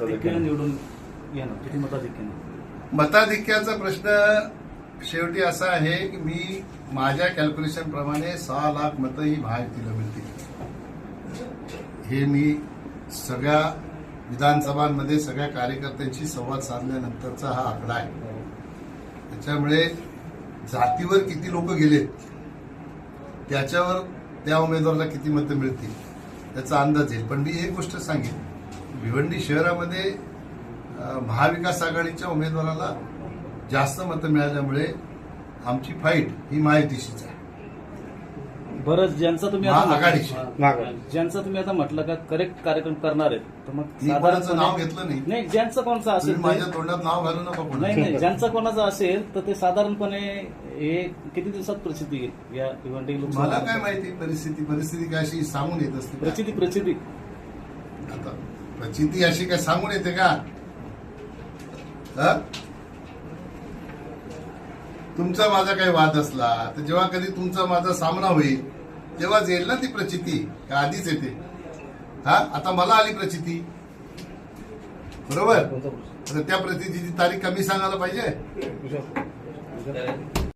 निवडून येणार किती मताधिक्याने? मताधिक्याचा प्रश्न शेवटी असा आहे की मी माझ्या कॅल्क्युलेशन प्रमाणे सहा लाख मतं ही महायुतीला मिळतील. हे मी सगळ्या विधानसभांमध्ये सगळ्या कार्यकर्त्यांशी संवाद साधल्यानंतरचा हा आकडा आहे. त्याच्यामुळे जातीवर किती लोक गेलेत त्याच्यावर त्या उमेदवाराला किती मतं मिळतील त्याचा अंदाज येईल पण मी एक गोष्ट सांगेन. भिवंडी शहरामध्ये महाविकास आघाडीच्या उमेदवाराला जास्त मतं मिळाल्यामुळे आमची फाईट ही महायुतीशीच आहे बरं ज्यांचा तुम्ही. म्हटलं- ज्यांचं तुम्ही आता म्हटलं का करेक्ट कार्यक्रम करणार आहेत तर मग कोणाचं नाव घेतलं नाही नाही ज्यांचं कोणाचं असेल माझ्या ते- तोंडात नाव घालू नका नाही. नाही ज्यांचं कोणाचं असेल तर ते साधारणपणे हे किती दिवसात प्रसिद्धी येईल या भिवंडी मला काय माहिती परिस्थिती परिस्थिती काय अशी सांगून येत असते? प्रचिती प्रचिती आता प्रचिती अशी काय सांगून येते का? हा? तुमचा माझा काही वाद असला तर जेव्हा कधी तुमचा माझा सामना होईल तेव्हाच येईल ना ती प्रचिती का आधीच येते? हा? आता मला आली प्रचिती. बरोबर? त्या प्रचितीची तारीख कमी सांगायला पाहिजे?